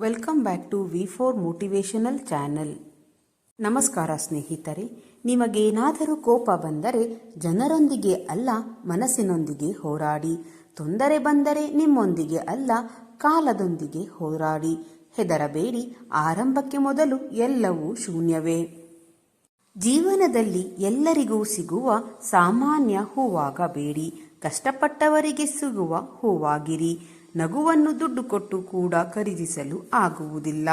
Welcome back to V four motivational channel ನಮಸ್ಕಾರ ಸ್ನೇಹಿತರೆ, ನಿಮಗೇನಾದರೂ ಕೋಪ ಬಂದರೆ ಜನರೊಂದಿಗೆ ಅಲ್ಲ, ಮನಸ್ಸಿನೊಂದಿಗೆ ಹೋರಾಡಿ. ತೊಂದರೆ ಬಂದರೆ ನಿಮ್ಮೊಂದಿಗೆ ಅಲ್ಲ, ಕಾಲದೊಂದಿಗೆ ಹೋರಾಡಿ. ಹೆದರಬೇಡಿ, ಆರಂಭಕ್ಕೆ ಮೊದಲು ಎಲ್ಲವೂ ಶೂನ್ಯವೇ. ಜೀವನದಲ್ಲಿ ಎಲ್ಲರಿಗೂ ಸಿಗುವ ಸಾಮಾನ್ಯ ಹೂವಾಗಬೇಡಿ. ಕಷ್ಟಪಟ್ಟವರಿಗೆ ಸಿಗುವ ಹೂವಾಗಿರಿ. ನಗುವನ್ನು ದುಡ್ಡು ಕೊಟ್ಟು ಕೂಡ ಖರೀದಿಸಲು ಆಗುವುದಿಲ್ಲ.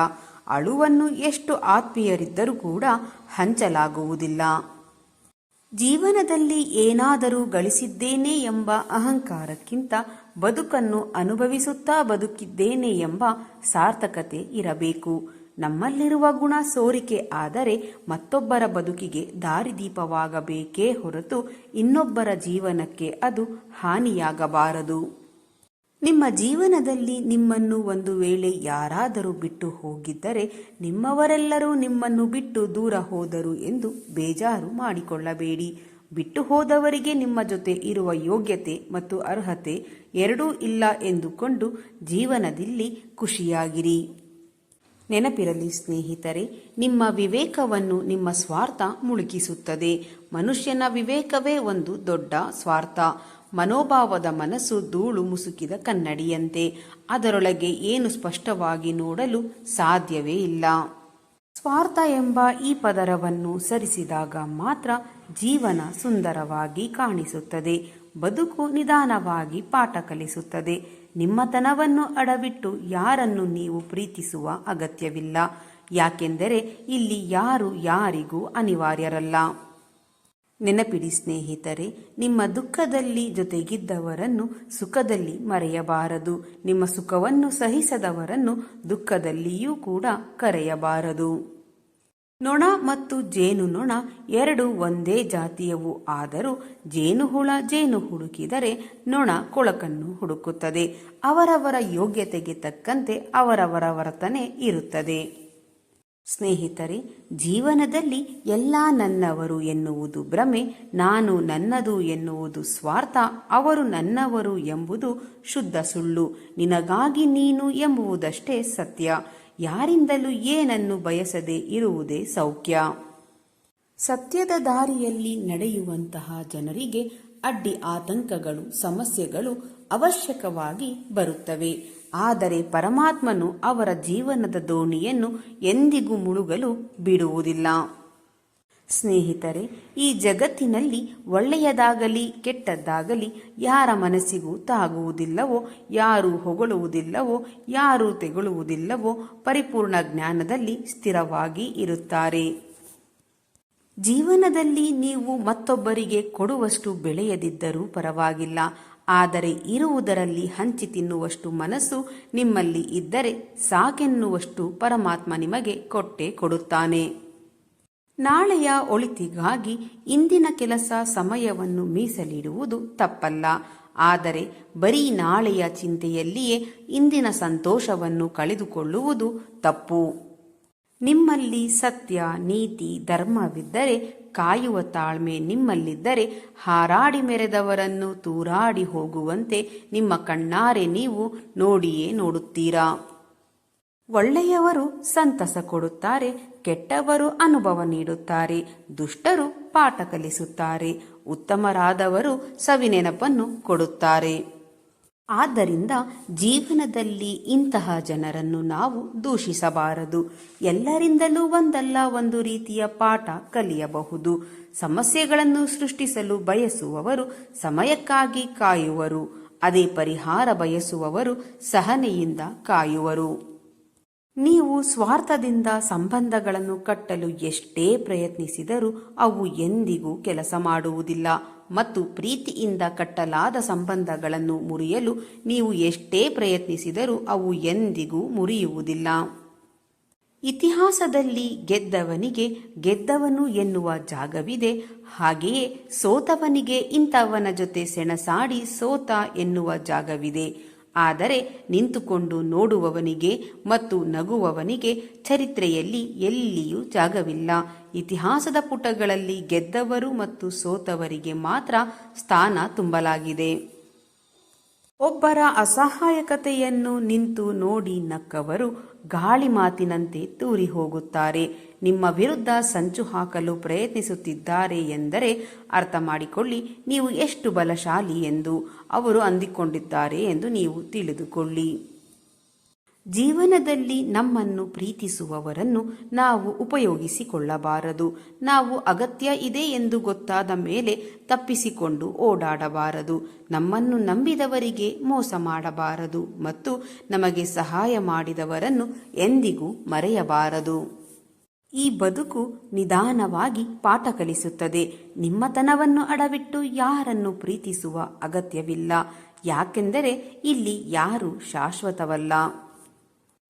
ಅಳುವನ್ನು ಎಷ್ಟು ಆತ್ಮೀಯರಿದ್ದರೂ ಕೂಡ ಹಂಚಲಾಗುವುದಿಲ್ಲ. ಜೀವನದಲ್ಲಿ ಏನಾದರೂ ಗಳಿಸಿದ್ದೇನೆ ಎಂಬ ಅಹಂಕಾರಕ್ಕಿಂತ ಬದುಕನ್ನು ಅನುಭವಿಸುತ್ತಾ ಬದುಕಿದ್ದೇನೆ ಎಂಬ ಸಾರ್ಥಕತೆ ಇರಬೇಕು. ನಮ್ಮಲ್ಲಿರುವ ಗುಣ ಸೋರಿಕೆ ಆದರೆ ಮತ್ತೊಬ್ಬರ ಬದುಕಿಗೆ ದಾರಿದೀಪವಾಗಬೇಕೇ ಹೊರತು ಇನ್ನೊಬ್ಬರ ಜೀವನಕ್ಕೆ ಅದು ಹಾನಿಯಾಗಬಾರದು. ನಿಮ್ಮ ಜೀವನದಲ್ಲಿ ನಿಮ್ಮನ್ನು ಒಂದು ವೇಳೆ ಯಾರಾದರೂ ಬಿಟ್ಟು ಹೋಗಿದ್ದರೆ ನಿಮ್ಮವರೆಲ್ಲರೂ ನಿಮ್ಮನ್ನು ಬಿಟ್ಟು ದೂರ ಹೋದರು ಎಂದು ಬೇಜಾರು ಮಾಡಿಕೊಳ್ಳಬೇಡಿ. ಬಿಟ್ಟು ಹೋದವರಿಗೆ ನಿಮ್ಮ ಜೊತೆ ಇರುವ ಯೋಗ್ಯತೆ ಮತ್ತು ಅರ್ಹತೆ ಎರಡೂ ಇಲ್ಲ ಎಂದುಕೊಂಡು ಜೀವನದಲ್ಲಿ ಖುಷಿಯಾಗಿರಿ. ನೆನಪಿರಲಿ ಸ್ನೇಹಿತರೆ, ನಿಮ್ಮ ವಿವೇಕವನ್ನು ನಿಮ್ಮ ಸ್ವಾರ್ಥ ಮುಳುಗಿಸುತ್ತದೆ. ಮನುಷ್ಯನ ವಿವೇಕವೇ ಒಂದು ದೊಡ್ಡ ಸ್ವಾರ್ಥ. ಮನೋಭಾವದ ಮನಸ್ಸು ಧೂಳು ಮುಸುಕಿದ ಕನ್ನಡಿಯಂತೆ. ಅದರೊಳಗೆ ಏನು ಸ್ಪಷ್ಟವಾಗಿ ನೋಡಲು ಸಾಧ್ಯವೇ ಇಲ್ಲ. ಸ್ವಾರ್ಥ ಎಂಬ ಈ ಪದರವನ್ನು ಸರಿಸಿದಾಗ ಮಾತ್ರ ಜೀವನ ಸುಂದರವಾಗಿ ಕಾಣಿಸುತ್ತದೆ. ಬದುಕು ನಿಧಾನವಾಗಿ ಪಾಠ ಕಲಿಸುತ್ತದೆ. ನಿಮ್ಮತನವನ್ನು ಅಡವಿಟ್ಟು ಯಾರನ್ನು ನೀವು ಪ್ರೀತಿಸುವ ಅಗತ್ಯವಿಲ್ಲ. ಯಾಕೆಂದರೆ ಇಲ್ಲಿ ಯಾರು ಯಾರಿಗೂ ಅನಿವಾರ್ಯರಲ್ಲ. ನೆನಪಿಡಿ ಸ್ನೇಹಿತರೆ, ನಿಮ್ಮ ದುಃಖದಲ್ಲಿ ಜೊತೆಗಿದ್ದವರನ್ನು ಸುಖದಲ್ಲಿ ಮರೆಯಬಾರದು. ನಿಮ್ಮ ಸುಖವನ್ನು ಸಹಿಸದವರನ್ನು ದುಃಖದಲ್ಲಿಯೂ ಕೂಡ ಕರೆಯಬಾರದು. ನೊಣ ಮತ್ತು ಜೇನು ನೊಣ ಎರಡು ಒಂದೇ ಜಾತಿಯವು. ಆದರೂ ಜೇನುಹುಳ ಜೇನು ಹುಡುಕಿದರೆ ನೊಣ ಕೊಳಕನ್ನು ಹುಡುಕುತ್ತದೆ. ಅವರವರ ಯೋಗ್ಯತೆಗೆ ತಕ್ಕಂತೆ ಅವರವರ ವರ್ತನೆ ಇರುತ್ತದೆ. ಸ್ನೇಹಿತರೆ, ಜೀವನದಲ್ಲಿ ಎಲ್ಲ ನನ್ನವರು ಎನ್ನುವುದು ಭ್ರಮೆ, ನಾನು ನನ್ನದು ಎನ್ನುವುದು ಸ್ವಾರ್ಥ, ಅವರು ನನ್ನವರು ಎಂಬುದು ಶುದ್ಧ ಸುಳ್ಳು. ನಿನಗಾಗಿ ನೀನು ಎಂಬುವುದಷ್ಟೇ ಸತ್ಯ. ಯಾರಿಂದಲೂ ಏನನ್ನು ಬಯಸದೆ ಇರುವುದೇ ಸೌಖ್ಯ. ಸತ್ಯದ ದಾರಿಯಲ್ಲಿ ನಡೆಯುವಂತಹ ಜನರಿಗೆ ಅಡ್ಡಿ ಆತಂಕಗಳು, ಸಮಸ್ಯೆಗಳು ಅವಶ್ಯಕವಾಗಿ ಬರುತ್ತವೆ. ಆದರೆ ಪರಮಾತ್ಮನು ಅವರ ಜೀವನದ ದೋಣಿಯನ್ನು ಎಂದಿಗೂ ಮುಳುಗಲು ಬಿಡುವುದಿಲ್ಲ. ಸ್ನೇಹಿತರೆ, ಈ ಜಗತ್ತಿನಲ್ಲಿ ಒಳ್ಳೆಯದಾಗಲಿ ಕೆಟ್ಟದ್ದಾಗಲಿ ಯಾರ ಮನಸ್ಸಿಗೂ ತಾಗುವುದಿಲ್ಲವೋ, ಯಾರು ಹೊಗಳುವುದಿಲ್ಲವೋ, ಯಾರು ತೆಗಳುವುದಿಲ್ಲವೋ ಪರಿಪೂರ್ಣ ಜ್ಞಾನದಲ್ಲಿ ಸ್ಥಿರವಾಗಿ ಇರುತ್ತಾರೆ. ಜೀವನದಲ್ಲಿ ನೀವು ಮತ್ತೊಬ್ಬರಿಗೆ ಕೊಡುವಷ್ಟು ಬೆಳೆಯದಿದ್ದರೂ ಪರವಾಗಿಲ್ಲ. ಆದರೆ ಇರುವುದರಲ್ಲಿ ಹಂಚಿ ತಿನ್ನುವಷ್ಟು ಮನಸ್ಸು ನಿಮ್ಮಲ್ಲಿ ಇದ್ದರೆ ಸಾಕೆನ್ನುವಷ್ಟು ಪರಮಾತ್ಮ ನಿಮಗೆ ಕೊಟ್ಟೆ ಕೊಡುತ್ತಾನೆ. ನಾಳೆಯ ಒಳಿತಿಗಾಗಿ ಇಂದಿನ ಕೆಲಸ ಸಮಯವನ್ನು ಮೀಸಲಿಡುವುದು ತಪ್ಪಲ್ಲ. ಆದರೆ ಬರೀ ನಾಳೆಯ ಚಿಂತೆಯಲ್ಲಿಯೇ ಇಂದಿನ ಸಂತೋಷವನ್ನು ಕಳೆದುಕೊಳ್ಳುವುದು ತಪ್ಪು. ನಿಮ್ಮಲ್ಲಿ ಸತ್ಯ, ನೀತಿ, ಧರ್ಮವಿದ್ದರೆ ಕಾಯುವ ತಾಳ್ಮೆ ನಿಮ್ಮಲ್ಲಿದ್ದರೆ ಹಾರಾಡಿ ಮೆರೆದವರನ್ನು ತೂರಾಡಿ ಹೋಗುವಂತೆ ನಿಮ್ಮ ಕಣ್ಣಾರೆ ನೀವು ನೋಡಿಯೇ ನೋಡುತ್ತೀರಾ. ಒಳ್ಳೆಯವರು ಸಂತಸ ಕೊಡುತ್ತಾರೆ, ಕೆಟ್ಟವರು ಅನುಭವ ನೀಡುತ್ತಾರೆ, ದುಷ್ಟರು ಪಾಠ ಕಲಿಸುತ್ತಾರೆ, ಉತ್ತಮರಾದವರು ಸವಿನೆನಪನ್ನು ಕೊಡುತ್ತಾರೆ. ಆದ್ದರಿಂದ ಜೀವನದಲ್ಲಿ ಇಂತಹ ಜನರನ್ನು ನಾವು ದೂಷಿಸಬಾರದು. ಎಲ್ಲರಿಂದಲೂ ಒಂದಲ್ಲ, ಒಂದು ರೀತಿಯ ಪಾಠ ಕಲಿಯಬಹುದು. ಸಮಸ್ಯೆಗಳನ್ನು ಸೃಷ್ಟಿಸಲು ಬಯಸುವವರು ಸಮಯಕ್ಕಾಗಿ ಕಾಯುವರು. ಅದೇ ಪರಿಹಾರ ಬಯಸುವವರು ಸಹನೆಯಿಂದ ಕಾಯುವರು. ನೀವು ಸ್ವಾರ್ಥದಿಂದ ಸಂಬಂಧಗಳನ್ನು ಕಟ್ಟಲು ಎಷ್ಟೇ ಪ್ರಯತ್ನಿಸಿದರೂ ಅವು ಎಂದಿಗೂ ಕೆಲಸ ಮಾಡುವುದಿಲ್ಲ. ಮತ್ತು ಪ್ರೀತಿಯಿಂದ ಕಟ್ಟಲಾದ ಸಂಬಂಧಗಳನ್ನು ಮುರಿಯಲು ನೀವು ಎಷ್ಟೇ ಪ್ರಯತ್ನಿಸಿದರೂ ಅವು ಎಂದಿಗೂ ಮುರಿಯುವುದಿಲ್ಲ. ಇತಿಹಾಸದಲ್ಲಿ ಗೆದ್ದವನಿಗೆ ಗೆದ್ದವನು ಎನ್ನುವ ಜಾಗವಿದೆ. ಹಾಗೆಯೇ ಸೋತವನಿಗೆ ಇಂಥವನ ಜೊತೆ ಸೆಣಸಾಡಿ ಸೋತ ಎನ್ನುವ ಜಾಗವಿದೆ. ಆದರೆ ನಿಂತುಕೊಂಡು ನೋಡುವವನಿಗೆ ಮತ್ತು ನಗುವವನಿಗೆ ಚರಿತ್ರೆಯಲ್ಲಿ ಎಲ್ಲಿಯೂ ಜಾಗವಿಲ್ಲ. ಇತಿಹಾಸದ ಪುಟಗಳಲ್ಲಿ ಗೆದ್ದವರು ಮತ್ತು ಸೋತವರಿಗೆ ಮಾತ್ರ ಸ್ಥಾನ ತುಂಬಲಾಗಿದೆ. ಒಬ್ಬರ ಅಸಹಾಯಕತೆಯನ್ನು ನಿಂತು ನೋಡಿ ನಕ್ಕವರು ಗಾಳಿ ಮಾತಿನಂತೆ ತೂರಿ ಹೋಗುತ್ತಾರೆ. ನಿಮ್ಮ ವಿರುದ್ಧ ಸಂಚು ಹಾಕಲು ಪ್ರಯತ್ನಿಸುತ್ತಿದ್ದಾರೆ ಎಂದರೆ ಅರ್ಥ ಮಾಡಿಕೊಳ್ಳಿ, ನೀವು ಎಷ್ಟು ಬಲಶಾಲಿ ಎಂದು ಅವರು ಅಂದಿಕೊಂಡಿದ್ದಾರೆ ಎಂದು ನೀವು ತಿಳಿದುಕೊಳ್ಳಿ. ಜೀವನದಲ್ಲಿ ನಮ್ಮನ್ನು ಪ್ರೀತಿಸುವವರನ್ನು ನಾವು ಉಪಯೋಗಿಸಿಕೊಳ್ಳಬಾರದು. ನಾವು ಅಗತ್ಯ ಇದೆ ಎಂದು ಗೊತ್ತಾದ ಮೇಲೆ ತಪ್ಪಿಸಿಕೊಂಡು ಓಡಾಡಬಾರದು. ನಮ್ಮನ್ನು ನಂಬಿದವರಿಗೆ ಮೋಸ ಮಾಡಬಾರದು ಮತ್ತು ನಮಗೆ ಸಹಾಯ ಮಾಡಿದವರನ್ನು ಎಂದಿಗೂ ಮರೆಯಬಾರದು. ಈ ಬದುಕು ನಿಧಾನವಾಗಿ ಪಾಠ ಕಲಿಸುತ್ತದೆ ನಿಮ್ಮತನವನ್ನು ಅಡವಿಟ್ಟು ಯಾರನ್ನು ಪ್ರೀತಿಸುವ ಅಗತ್ಯವಿಲ್ಲ. ಯಾಕೆಂದರೆ ಇಲ್ಲಿ ಯಾರು ಶಾಶ್ವತವಲ್ಲ.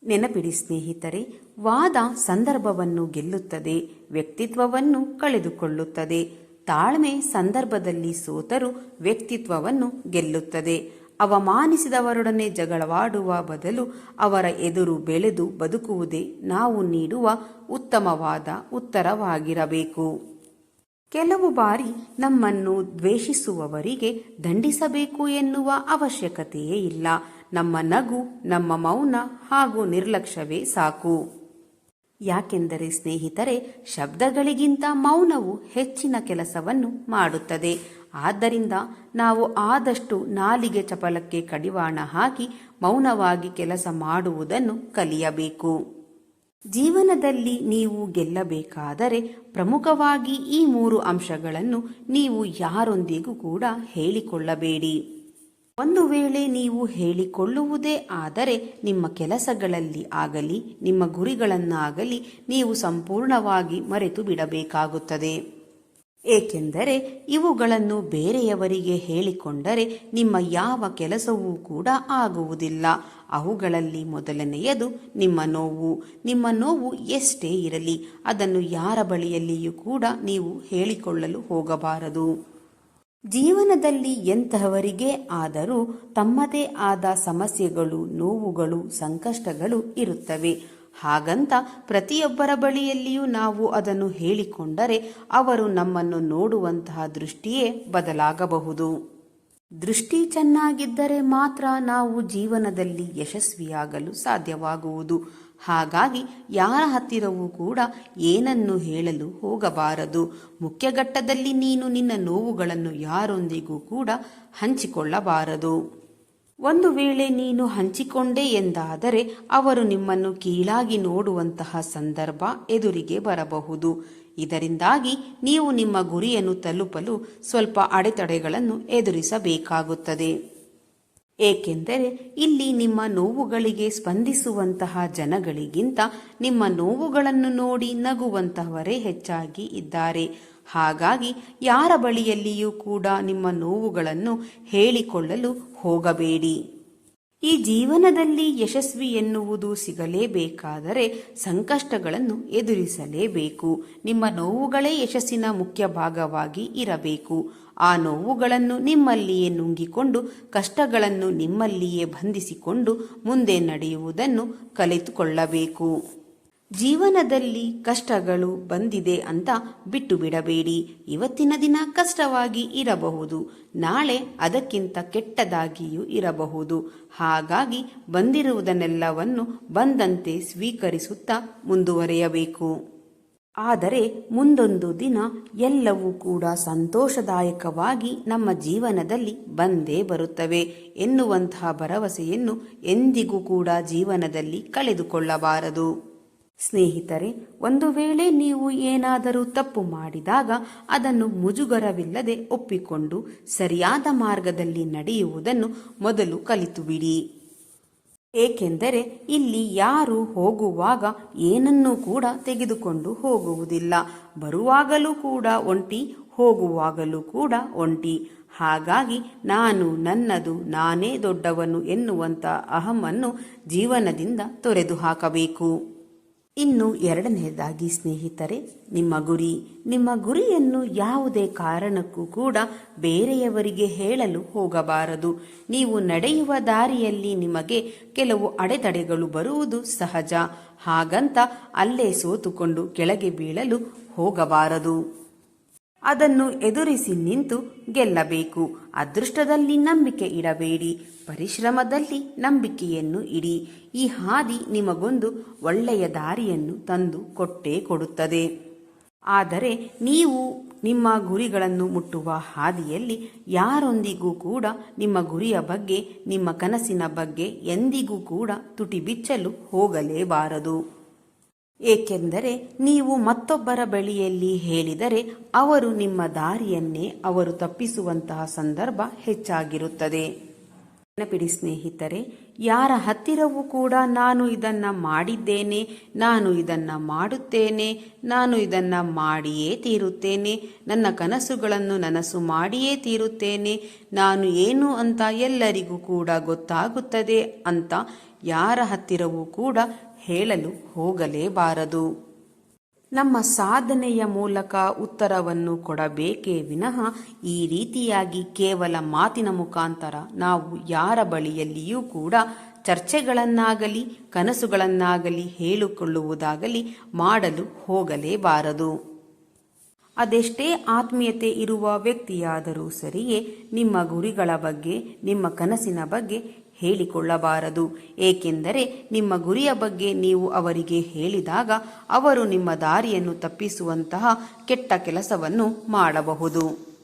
ನೆನಪಿಡಿ ಸ್ನೇಹಿತರೆ, ವಾದ ಸಂದರ್ಭವನ್ನು ಗೆಲ್ಲುತ್ತದೆ, ವ್ಯಕ್ತಿತ್ವವನ್ನು ಕಳೆದುಕೊಳ್ಳುತ್ತದೆ. ತಾಳ್ಮೆ ಸಂದರ್ಭದಲ್ಲಿ ಸೋತರು ವ್ಯಕ್ತಿತ್ವವನ್ನು ಗೆಲ್ಲುತ್ತದೆ. ಅವಮಾನಿಸಿದವರೊಡನೆ ಜಗಳವಾಡುವ ಬದಲು ಅವರ ಎದುರು ಬೆಳೆದು ಬದುಕುವುದೇ ನಾವು ನೀಡುವ ಉತ್ತಮವಾದ ಉತ್ತರವಾಗಿರಬೇಕು. ಕೆಲವು ಬಾರಿ ನಮ್ಮನ್ನು ದ್ವೇಷಿಸುವವರಿಗೆ ದಂಡಿಸಬೇಕು ಎನ್ನುವ ಅವಶ್ಯಕತೆಯೇ ಇಲ್ಲ. ನಮ್ಮ ನಗು, ನಮ್ಮ ಮೌನ ಹಾಗೂ ನಿರ್ಲಕ್ಷ್ಯವೇ ಸಾಕು. ಯಾಕೆಂದರೆ ಸ್ನೇಹಿತರೆ, ಶಬ್ದಗಳಿಗಿಂತ ಮೌನವು ಹೆಚ್ಚಿನ ಕೆಲಸವನ್ನು ಮಾಡುತ್ತದೆ. ಆದ್ದರಿಂದ ನಾವು ಆದಷ್ಟು ನಾಲಿಗೆ ಚಪಲಕ್ಕೆ ಕಡಿವಾಣ ಹಾಕಿ ಮೌನವಾಗಿ ಕೆಲಸ ಮಾಡುವುದನ್ನು ಕಲಿಯಬೇಕು. ಜೀವನದಲ್ಲಿ ನೀವು ಗೆಲ್ಲಬೇಕಾದರೆ ಪ್ರಮುಖವಾಗಿ ಈ ಮೂರು ಅಂಶಗಳನ್ನು ನೀವು ಯಾರೊಂದಿಗೂ ಕೂಡ ಹೇಳಿಕೊಳ್ಳಬೇಡಿ. ಒಂದು ವೇಳೆ ನೀವು ಹೇಳಿಕೊಳ್ಳುವುದೇ ಆದರೆ ನಿಮ್ಮ ಕೆಲಸಗಳಲ್ಲಿ ಆಗಲಿ, ನಿಮ್ಮ ಗುರಿಗಳನ್ನಾಗಲಿ ನೀವು ಸಂಪೂರ್ಣವಾಗಿ ಮರೆತು ಬಿಡಬೇಕಾಗುತ್ತದೆ. ಏಕೆಂದರೆ ಇವುಗಳನ್ನು ಬೇರೆಯವರಿಗೆ ಹೇಳಿಕೊಂಡರೆ ನಿಮ್ಮ ಯಾವ ಕೆಲಸವೂ ಕೂಡ ಆಗುವುದಿಲ್ಲ. ಅವುಗಳಲ್ಲಿ ಮೊದಲನೆಯದು ನಿಮ್ಮ ನೋವು. ನಿಮ್ಮ ನೋವು ಎಷ್ಟೇ ಇರಲಿ, ಅದನ್ನು ಯಾರ ಬಳಿಯಲ್ಲಿಯೂ ಕೂಡ ನೀವು ಹೇಳಿಕೊಳ್ಳಲು ಹೋಗಬಾರದು. ಜೀವನದಲ್ಲಿ ಎಂತಹವರಿಗೆ ಆದರೂ ತಮ್ಮದೇ ಆದ ಸಮಸ್ಯೆಗಳು, ನೋವುಗಳು, ಸಂಕಷ್ಟಗಳು ಇರುತ್ತವೆ. ಹಾಗಂತ ಪ್ರತಿಯೊಬ್ಬರ ಬಳಿಯಲ್ಲಿಯೂ ನಾವು ಅದನ್ನು ಹೇಳಿಕೊಂಡರೆ ಅವರು ನಮ್ಮನ್ನು ನೋಡುವಂತಹ ದೃಷ್ಟಿಯೇ ಬದಲಾಗಬಹುದು. ದೃಷ್ಟಿ ಚೆನ್ನಾಗಿದ್ದರೆ ಮಾತ್ರ ನಾವು ಜೀವನದಲ್ಲಿ ಯಶಸ್ವಿಯಾಗಲು ಸಾಧ್ಯವಾಗುವುದು. ಹಾಗಾಗಿ ಯಾರ ಹತ್ತಿರವೂ ಕೂಡ ಏನನ್ನು ಹೇಳಲು ಹೋಗಬಾರದು. ಮುಖ್ಯ ಘಟ್ಟದಲ್ಲಿ ನೀನು ನಿನ್ನ ನೋವುಗಳನ್ನು ಯಾರೊಂದಿಗೂ ಕೂಡ ಹಂಚಿಕೊಳ್ಳಬಾರದು. ಒಂದು ವೇಳೆ ನೀನು ಹಂಚಿಕೊಂಡೆ ಎಂದಾದರೆ ಅವರು ನಿಮ್ಮನ್ನು ಕೀಳಾಗಿ ನೋಡುವಂತಹ ಸಂದರ್ಭ ಎದುರಿಗೆ ಬರಬಹುದು. ಇದರಿಂದಾಗಿ ನೀವು ನಿಮ್ಮ ಗುರಿಯನ್ನು ತಲುಪಲು ಸ್ವಲ್ಪ ಅಡೆತಡೆಗಳನ್ನು ಎದುರಿಸಬೇಕಾಗುತ್ತದೆ. ಏಕೆಂದರೆ ಇಲ್ಲಿ ನಿಮ್ಮ ನೋವುಗಳಿಗೆ ಸ್ಪಂದಿಸುವಂತಹ ಜನಗಳಿಗಿಂತ ನಿಮ್ಮ ನೋವುಗಳನ್ನು ನೋಡಿ ನಗುವಂತಹವರೇ ಹೆಚ್ಚಾಗಿ ಇದ್ದಾರೆ. ಹಾಗಾಗಿ ಯಾರ ಬಳಿಯಲ್ಲಿಯೂ ಕೂಡ ನಿಮ್ಮ ನೋವುಗಳನ್ನು ಹೇಳಿಕೊಳ್ಳಲು ಹೋಗಬೇಡಿ. ಈ ಜೀವನದಲ್ಲಿ ಯಶಸ್ವಿ ಎನ್ನುವುದು ಸಿಗಲೇಬೇಕಾದರೆ ಸಂಕಷ್ಟಗಳನ್ನು ಎದುರಿಸಲೇಬೇಕು. ನಿಮ್ಮ ನೋವುಗಳೇ ಯಶಸ್ಸಿನ ಮುಖ್ಯ ಭಾಗವಾಗಿ ಇರಬೇಕು. ಆ ನೋವುಗಳನ್ನು ನಿಮ್ಮಲ್ಲಿಯೇ ನುಂಗಿಕೊಂಡು, ಕಷ್ಟಗಳನ್ನು ನಿಮ್ಮಲ್ಲಿಯೇ ಬಂಧಿಸಿಕೊಂಡು ಮುಂದೆ ನಡೆಯುವುದನ್ನು ಕಲಿತುಕೊಳ್ಳಬೇಕು. ಜೀವನದಲ್ಲಿ ಕಷ್ಟಗಳು ಬಂದಿದೆ ಅಂತ ಬಿಟ್ಟು ಬಿಡಬೇಡಿ ಇವತ್ತಿನ ದಿನ ಕಷ್ಟವಾಗಿ ಇರಬಹುದು. ನಾಳೆ ಅದಕ್ಕಿಂತ ಕೆಟ್ಟದಾಗಿಯೂ ಇರಬಹುದು. ಹಾಗಾಗಿ ಬಂದಿರುವುದನ್ನೆಲ್ಲವನ್ನು ಬಂದಂತೆ ಸ್ವೀಕರಿಸುತ್ತಾ ಮುಂದುವರೆಯಬೇಕು. ಆದರೆ ಮುಂದೊಂದು ದಿನ ಎಲ್ಲವೂ ಕೂಡ ಸಂತೋಷದಾಯಕವಾಗಿ ನಮ್ಮ ಜೀವನದಲ್ಲಿ ಬಂದೇ ಬರುತ್ತವೆ ಎನ್ನುವಂತಹ ಭರವಸೆಯನ್ನು ಎಂದಿಗೂ ಕೂಡ ಜೀವನದಲ್ಲಿ ಕಳೆದುಕೊಳ್ಳಬಾರದು. ಸ್ನೇಹಿತರೆ, ಒಂದು ವೇಳೆ ನೀವು ಏನಾದರೂ ತಪ್ಪು ಮಾಡಿದಾಗ ಅದನ್ನು ಮುಜುಗರವಿಲ್ಲದೆ ಒಪ್ಪಿಕೊಂಡು ಸರಿಯಾದ ಮಾರ್ಗದಲ್ಲಿ ನಡೆಯುವುದನ್ನು ಮೊದಲು ಕಲಿತು ಬಿಡಿ ಏಕೆಂದರೆ ಇಲ್ಲಿ ಯಾರು ಹೋಗುವಾಗ ಏನನ್ನೂ ಕೂಡ ತೆಗೆದುಕೊಂಡು ಹೋಗುವುದಿಲ್ಲ. ಬರುವಾಗಲೂ ಕೂಡ ಒಂಟಿ, ಹೋಗುವಾಗಲೂ ಕೂಡ ಒಂಟಿ. ಹಾಗಾಗಿ ನಾನು ನನ್ನದು ನಾನೇ ದೊಡ್ಡವನು ಎನ್ನುವಂಥ ಅಹಮನ್ನು ಜೀವನದಿಂದ ತೊರೆದು ಹಾಕಬೇಕು ಇನ್ನು ಎರಡನೆಯದಾಗಿ ಸ್ನೇಹಿತರೆ, ನಿಮ್ಮ ಗುರಿ, ನಿಮ್ಮ ಗುರಿಯನ್ನು ಯಾವುದೇ ಕಾರಣಕ್ಕೂ ಕೂಡ ಬೇರೆಯವರಿಗೆ ಹೇಳಲು ಹೋಗಬಾರದು. ನೀವು ನಡೆಯುವ ದಾರಿಯಲ್ಲಿ ನಿಮಗೆ ಕೆಲವು ಅಡೆತಡೆಗಳು ಬರುವುದು ಸಹಜ. ಹಾಗಂತ ಅಲ್ಲೇ ಸೋತುಕೊಂಡು ಕೆಳಗೆ ಬೀಳಲು ಹೋಗಬಾರದು. ಅದನ್ನು ಎದುರಿಸಿ ನಿಂತು ಗೆಲ್ಲಬೇಕು. ಅದೃಷ್ಟದಲ್ಲಿ ನಂಬಿಕೆ ಇಡಬೇಡಿ. ಪರಿಶ್ರಮದಲ್ಲಿ ನಂಬಿಕೆಯನ್ನು ಇಡಿ. ಈ ಹಾದಿ ನಿಮಗೊಂದು ಒಳ್ಳೆಯ ದಾರಿಯನ್ನು ತಂದು ಕೊಟ್ಟೇ ಕೊಡುತ್ತದೆ. ಆದರೆ ನೀವು ನಿಮ್ಮ ಗುರಿಗಳನ್ನು ಮುಟ್ಟುವ ಹಾದಿಯಲ್ಲಿ ಯಾರೊಂದಿಗೂ ಕೂಡ ನಿಮ್ಮ ಗುರಿಯ ಬಗ್ಗೆ, ನಿಮ್ಮ ಕನಸಿನ ಬಗ್ಗೆ ಎಂದಿಗೂ ಕೂಡ ತುಟಿ ಬಿಚ್ಚಲು ಹೋಗಲೇಬಾರದು. ಏಕೆಂದರೆ ನೀವು ಮತ್ತೊಬ್ಬರ ಬಳಿಯಲ್ಲಿ ಹೇಳಿದರೆ ಅವರು ನಿಮ್ಮ ದಾರಿಯನ್ನೇ ಅವರು ತಪ್ಪಿಸುವಂತಹ ಸಂದರ್ಭ ಹೆಚ್ಚಾಗಿರುತ್ತದೆ. ನೆನಪಿಡಿ ಸ್ನೇಹಿತರೆ, ಯಾರ ಹತ್ತಿರವೂ ಕೂಡ ನಾನು ಇದನ್ನ ಮಾಡಿದ್ದೇನೆ, ನಾನು ಇದನ್ನ ಮಾಡುತ್ತೇನೆ, ನಾನು ಇದನ್ನ ಮಾಡಿಯೇ ತೀರುತ್ತೇನೆ, ನನ್ನ ಕನಸುಗಳನ್ನು ನನಸು ಮಾಡಿಯೇ ತೀರುತ್ತೇನೆ, ನಾನು ಏನು ಅಂತ ಎಲ್ಲರಿಗೂ ಕೂಡ ಗೊತ್ತಾಗುತ್ತದೆ ಅಂತ ಯಾರ ಹತ್ತಿರವೂ ಕೂಡ ಹೇಳಲು ಹೋಗಲೇಬಾರದು. ನಮ್ಮ ಸಾಧನೆಯ ಮೂಲಕ ಉತ್ತರವನ್ನು ಕೊಡಬೇಕೇ ವಿನಃ ಈ ರೀತಿಯಾಗಿ ಕೇವಲ ಮಾತಿನ ಮುಖಾಂತರ ನಾವು ಯಾರ ಬಳಿಯಲ್ಲಿಯೂ ಕೂಡ ಚರ್ಚೆಗಳನ್ನಾಗಲಿ, ಕನಸುಗಳನ್ನಾಗಲಿ ಹೇಳಿಕೊಳ್ಳುವುದಾಗಲಿ ಮಾಡಲು ಹೋಗಲೇಬಾರದು. ಅದೆಷ್ಟೇ ಆತ್ಮೀಯತೆ ಇರುವ ವ್ಯಕ್ತಿಯಾದರೂ ಸರಿಯೇ, ನಿಮ್ಮ ಗುರಿಗಳ ಬಗ್ಗೆ, ನಿಮ್ಮ ಕನಸಿನ ಬಗ್ಗೆ ಹೇಳಿಕೊಳ್ಳಬಾರದು. ಏಕೆಂದರೆ ನಿಮ್ಮ ಗುರಿಯ ಬಗ್ಗೆ ನೀವು ಅವರಿಗೆ ಹೇಳಿದಾಗ ಅವರು ನಿಮ್ಮ ದಾರಿಯನ್ನು ತಪ್ಪಿಸುವಂತಹ ಕೆಟ್ಟ ಕೆಲಸವನ್ನು ಮಾಡಬಹುದು.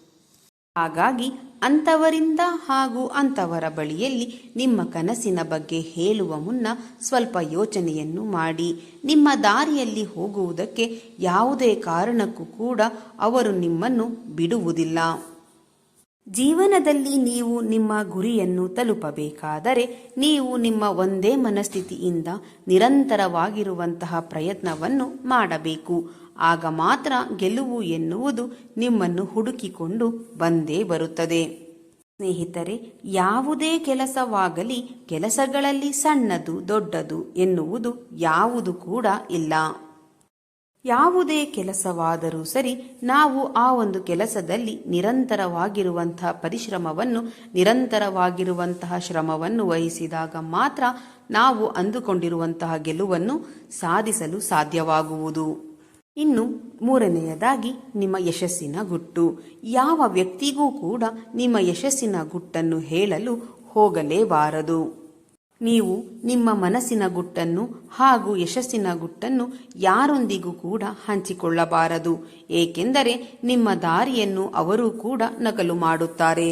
ಹಾಗಾಗಿ ಅಂಥವರಿಂದ ಹಾಗೂ ಅಂಥವರ ಬಳಿಯಲ್ಲಿ ನಿಮ್ಮ ಕನಸಿನ ಬಗ್ಗೆ ಹೇಳುವ ಮುನ್ನ ಸ್ವಲ್ಪ ಯೋಚನೆಯನ್ನು ಮಾಡಿ. ನಿಮ್ಮ ದಾರಿಯಲ್ಲಿ ಹೋಗುವುದಕ್ಕೆ ಯಾವುದೇ ಕಾರಣಕ್ಕೂ ಕೂಡ ಅವರು ನಿಮ್ಮನ್ನು ಬಿಡುವುದಿಲ್ಲ. ಜೀವನದಲ್ಲಿ ನೀವು ನಿಮ್ಮ ಗುರಿಯನ್ನು ತಲುಪಬೇಕಾದರೆ ನೀವು ನಿಮ್ಮ ಒಂದೇ ಮನಸ್ಥಿತಿಯಿಂದ ನಿರಂತರವಾಗಿರುವಂತಹ ಪ್ರಯತ್ನವನ್ನು ಮಾಡಬೇಕು. ಆಗ ಮಾತ್ರ ಗೆಲುವು ಎನ್ನುವುದು ನಿಮ್ಮನ್ನು ಹುಡುಕಿಕೊಂಡು ಬಂದೇ ಬರುತ್ತದೆ. ಸ್ನೇಹಿತರೆ, ಯಾವುದೇ ಕೆಲಸವಾಗಲಿ ಕೆಲಸಗಳಲ್ಲಿ ಸಣ್ಣದು ದೊಡ್ಡದು ಎನ್ನುವುದು ಯಾವುದು ಕೂಡ ಇಲ್ಲ. ಯಾವುದೇ ಕೆಲಸವಾದರೂ ಸರಿ ನಾವು ಆ ಒಂದು ಕೆಲಸದಲ್ಲಿ ನಿರಂತರವಾಗಿರುವಂತಹ ಪರಿಶ್ರಮವನ್ನು, ನಿರಂತರವಾಗಿರುವಂತಹ ಶ್ರಮವನ್ನು ವಹಿಸಿದಾಗ ಮಾತ್ರ ನಾವು ಅಂದುಕೊಂಡಿರುವಂತಹ ಗೆಲುವನ್ನು ಸಾಧಿಸಲು ಸಾಧ್ಯವಾಗುವುದು. ಇನ್ನು ಮೂರನೆಯದಾಗಿ ನಿಮ್ಮ ಯಶಸ್ಸಿನ ಗುಟ್ಟು. ಯಾವ ವ್ಯಕ್ತಿಗೂ ಕೂಡ ನಿಮ್ಮ ಯಶಸ್ಸಿನ ಗುಟ್ಟನ್ನು ಹೇಳಲು ಹೋಗಲೇಬಾರದು. ನೀವು ನಿಮ್ಮ ಮನಸ್ಸಿನ ಗುಟ್ಟನ್ನು ಹಾಗೂ ಯಶಸ್ಸಿನ ಗುಟ್ಟನ್ನು ಯಾರೊಂದಿಗೂ ಕೂಡ ಹಂಚಿಕೊಳ್ಳಬಾರದು, ಏಕೆಂದರೆ ನಿಮ್ಮ ದಾರಿಯನ್ನು ಅವರೂ ಕೂಡ ನಕಲು ಮಾಡುತ್ತಾರೆ.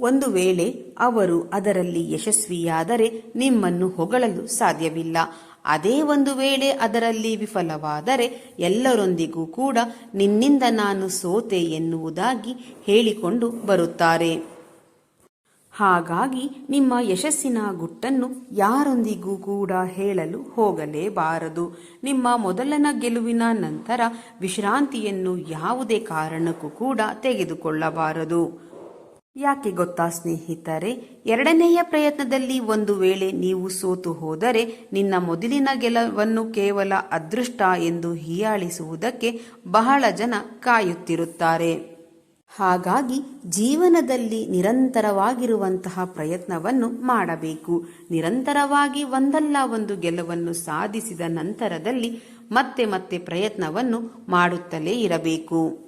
ಒಂದು ವೇಳೆ ಅವರು ಅದರಲ್ಲಿ ಯಶಸ್ವಿಯಾದರೆ ನಿಮ್ಮನ್ನು ಹೊಗಳಲು ಸಾಧ್ಯವಿಲ್ಲ. ಅದೇ ಒಂದು ವೇಳೆ ಅದರಲ್ಲಿ ವಿಫಲವಾದರೆ ಎಲ್ಲರೊಂದಿಗೂ ಕೂಡ ನಿನ್ನಿಂದ ನಾನು ಸೋತೆ ಎನ್ನುವುದಾಗಿ ಹೇಳಿಕೊಂಡು ಬರುತ್ತಾರೆ. ಹಾಗಾಗಿ ನಿಮ್ಮ ಯಶಸ್ಸಿನ ಗುಟ್ಟನ್ನು ಯಾರೊಂದಿಗೂ ಕೂಡ ಹೇಳಲು ಹೋಗಲೇಬಾರದು. ನಿಮ್ಮ ಮೊದಲನ ಗೆಲುವಿನ ನಂತರ ವಿಶ್ರಾಂತಿಯನ್ನು ಯಾವುದೇ ಕಾರಣಕ್ಕೂ ಕೂಡ ತೆಗೆದುಕೊಳ್ಳಬಾರದು. ಯಾಕೆ ಗೊತ್ತಾ ಸ್ನೇಹಿತರೆ? ಎರಡನೆಯ ಪ್ರಯತ್ನದಲ್ಲಿ ಒಂದು ವೇಳೆ ನೀವು ಸೋತು ಹೋದರೆ ನಿನ್ನ ಮೊದಲಿನ ಗೆಲುವನ್ನು ಕೇವಲ ಅದೃಷ್ಟ ಎಂದು ಹೀಯಾಳಿಸುವುದಕ್ಕೆ ಬಹಳ ಜನ ಕಾಯುತ್ತಿರುತ್ತಾರೆ. ಹಾಗಾಗಿ ಜೀವನದಲ್ಲಿ ನಿರಂತರವಾಗಿರುವಂತಹ ಪ್ರಯತ್ನವನ್ನು ಮಾಡಬೇಕು. ನಿರಂತರವಾಗಿ ಒಂದಲ್ಲ ಒಂದು ಗೆಲುವನ್ನು ಸಾಧಿಸಿದ ನಂತರದಲ್ಲಿ ಮತ್ತೆ ಮತ್ತೆ ಪ್ರಯತ್ನವನ್ನು ಮಾಡುತ್ತಲೇ ಇರಬೇಕು.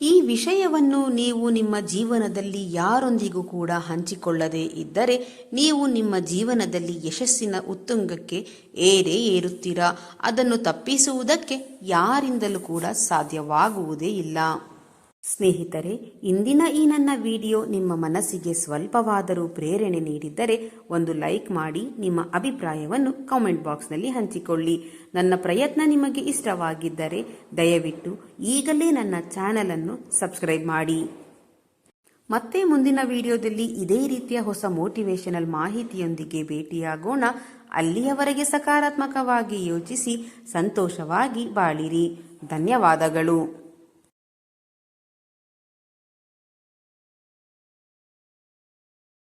ಈ ವಿಷಯವನ್ನು ನೀವು ನಿಮ್ಮ ಜೀವನದಲ್ಲಿ ಯಾರೊಂದಿಗೂ ಕೂಡ ಹಂಚಿಕೊಳ್ಳದೆ ಇದ್ದರೆ ನೀವು ನಿಮ್ಮ ಜೀವನದಲ್ಲಿ ಯಶಸ್ಸಿನ ಉತ್ತುಂಗಕ್ಕೆ ಏರೇ ಏರುತ್ತೀರಾ? ಅದನ್ನು ತಪ್ಪಿಸುವುದಕ್ಕೆ ಯಾರಿಂದಲೂ ಕೂಡ ಸಾಧ್ಯವಾಗುವುದೇ ಇಲ್ಲ. ಸ್ನೇಹಿತರೆ, ಇಂದಿನ ಈ ನನ್ನ ವಿಡಿಯೋ ನಿಮ್ಮ ಮನಸ್ಸಿಗೆ ಸ್ವಲ್ಪವಾದರೂ ಪ್ರೇರಣೆ ನೀಡಿದ್ದರೆ ಒಂದು ಲೈಕ್ ಮಾಡಿ, ನಿಮ್ಮ ಅಭಿಪ್ರಾಯವನ್ನು ಕಾಮೆಂಟ್ ಬಾಕ್ಸ್ನಲ್ಲಿ ಹಂಚಿಕೊಳ್ಳಿ. ನನ್ನ ಪ್ರಯತ್ನ ನಿಮಗೆ ಇಷ್ಟವಾಗಿದ್ದರೆ ದಯವಿಟ್ಟು ಈಗಲೇ ನನ್ನ ಚಾನಲ್ ಅನ್ನು ಸಬ್ಸ್ಕ್ರೈಬ್ ಮಾಡಿ. ಮತ್ತೆ ಮುಂದಿನ ವಿಡಿಯೋದಲ್ಲಿ ಇದೇ ರೀತಿಯ ಹೊಸ ಮೋಟಿವೇಶನಲ್ ಮಾಹಿತಿಯೊಂದಿಗೆ ಭೇಟಿಯಾಗೋಣ. ಅಲ್ಲಿಯವರೆಗೆ ಸಕಾರಾತ್ಮಕವಾಗಿ ಯೋಚಿಸಿ, ಸಂತೋಷವಾಗಿ ಬಾಳಿರಿ. ಧನ್ಯವಾದಗಳು.